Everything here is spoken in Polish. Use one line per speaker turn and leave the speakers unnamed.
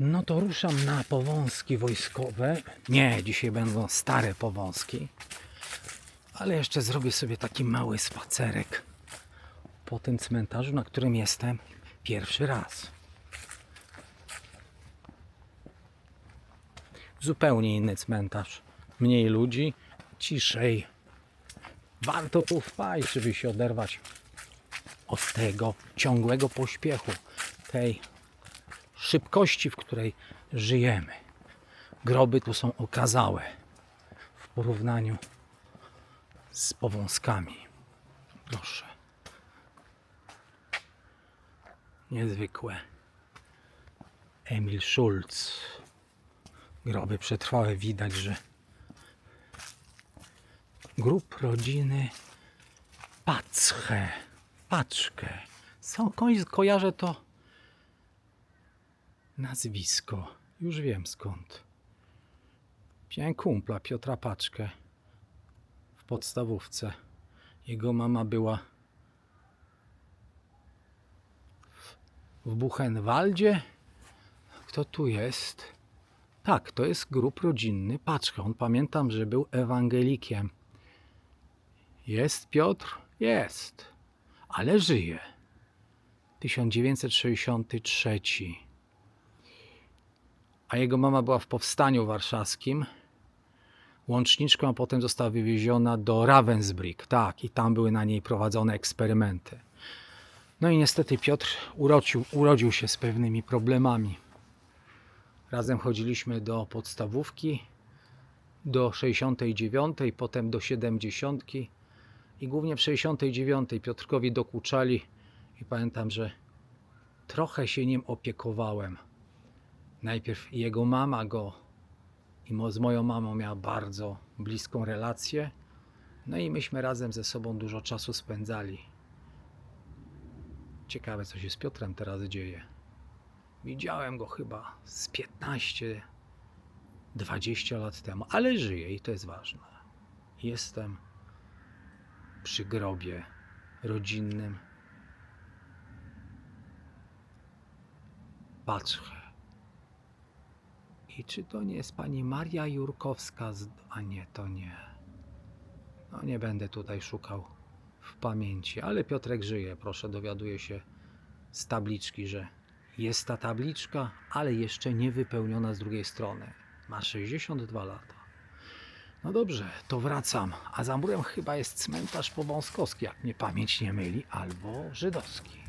No to ruszam na powązki wojskowe. Nie, dzisiaj będą stare powązki. Ale jeszcze zrobię sobie taki mały spacerek po tym cmentarzu, na którym jestem pierwszy raz. Zupełnie inny cmentarz. Mniej ludzi, ciszej. Warto tu wpaść, żeby się oderwać od tego ciągłego pośpiechu, tej szybkości, w której żyjemy. Groby tu są okazałe w porównaniu z powązkami. Proszę. Niezwykłe. Emil Schulz. Groby przetrwałe. Widać, że grup rodziny Paczkę. Paczkę. Ko- kojarzę to nazwisko. Już wiem skąd. Miałem kumpla Piotra Paczkę w podstawówce. Jego mama była w- Buchenwaldzie. Kto tu jest? Tak, to jest grup rodzinny Paczka. On pamiętam, że był ewangelikiem. Jest Piotr? Jest. Ale żyje. 1963. A jego mama była w powstaniu warszawskim. Łączniczką, a potem została wywieziona do Ravensbrück. Tak, i tam były na niej prowadzone eksperymenty. No i niestety Piotr urodził, urodził się z pewnymi problemami. Razem chodziliśmy do podstawówki, do 69, potem do 70 i głównie w 69 Piotrkowi dokuczali i pamiętam, że trochę się nim opiekowałem. Najpierw jego mama go i z moją mamą miała bardzo bliską relację. No i myśmy razem ze sobą dużo czasu spędzali. Ciekawe, co się z Piotrem teraz dzieje. Widziałem go chyba z 15, 20 lat temu, ale żyje i to jest ważne. Jestem przy grobie rodzinnym. Patrzę. I czy to nie jest pani Maria Jurkowska? Z... A nie, to nie. No nie będę tutaj szukał w pamięci, ale Piotrek żyje. Proszę, dowiaduję się z tabliczki, że jest ta tabliczka, ale jeszcze nie wypełniona z drugiej strony. Ma 62 lata. No dobrze, to wracam. A za murem chyba jest cmentarz powązkowski, jak mnie pamięć nie myli, albo żydowski.